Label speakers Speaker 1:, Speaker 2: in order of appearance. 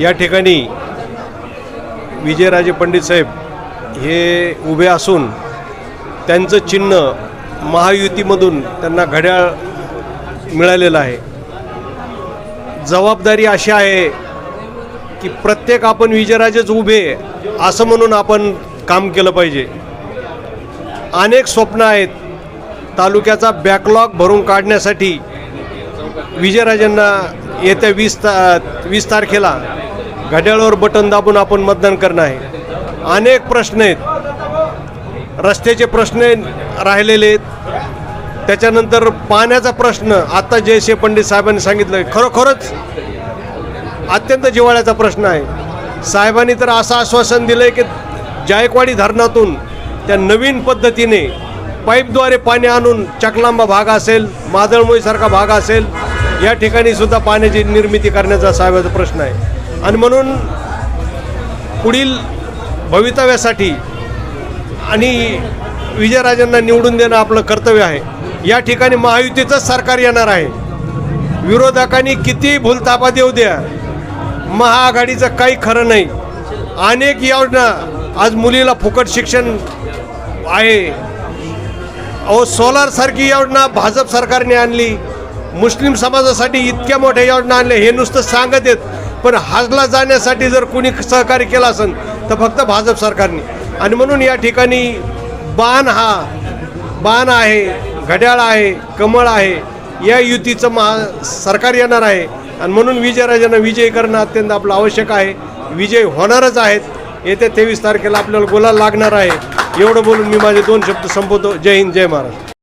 Speaker 1: या ठिकाणी विजयराजे पंडित साहेब हे उभे असून त्यांचं चिन्ह महायुतीमधून त्यांना घड्याळ मिळालेलं आहे. जबाबदारी अशी आहे की प्रत्येक आपण विजयराजेच उभे असं म्हणून आपण काम केलं पाहिजे. अनेक स्वप्न आहेत तालुक्याचा बॅकलॉग भरून काढण्यासाठी विजयराजांना येत्या वीस ता वीस तारखेला घड्याळावर बटन दाबून आपण मतदान करणं आहे. अनेक प्रश्न आहेत. रस्त्याचे प्रश्न राहिलेले आहेत. त्याच्यानंतर पाण्याचा प्रश्न आत्ता जयशे पंडित साहेबांनी सांगितलं खरोखरच अत्यंत जिव्हाळ्याचा प्रश्न आहे. साहेबांनी तर असं आश्वासन दिलं आहे की जायकवाडी धरणातून त्या नवीन पद्धतीने पाईपद्वारे पाणी आणून चकलांबा भाग असेल मादळमोईसारखा भाग असेल या ठिकाणी सुद्धा पाण्याची निर्मिती करण्याचा साहेबाचा प्रश्न आहे. आणि म्हणून पुढील भवितव्यासाठी आणि विजयराजांना निवडून देणं आपलं कर्तव्य आहे. या ठिकाणी महायुतीचंच सरकार येणार आहे. विरोधकांनी किती भूलतापा देऊ द्या महाआघाडीचं काही खरं नाही. अनेक योजना आज मुलीला फुकट शिक्षण आहे. अहो सोलारसारखी योजना भाजप सरकारने आणली. मुस्लिम समाजासाठी इतक्या मोठ्या योजना आणल्या हे नुसतं सांगत आहेत. पण हजला जाण्यासाठी जर कुणी सहकार्य केला असेल तर फक्त भाजप सरकारने. आणि म्हणून या ठिकाणी बाण हा बाण आहे घड्याळ आहे कमळ आहे या युतीचं महा सरकार येणार आहे. आणि म्हणून विजयराजांना विजय करणं अत्यंत आपलं आवश्यक आहे. विजय होणारच आहेत. येत्या तेवीस तारखेला आपल्याला गोला लागणार आहे. एवढं बोलून मी माझे दोन शब्द संपवतो. जय हिंद जय महाराष्ट्र.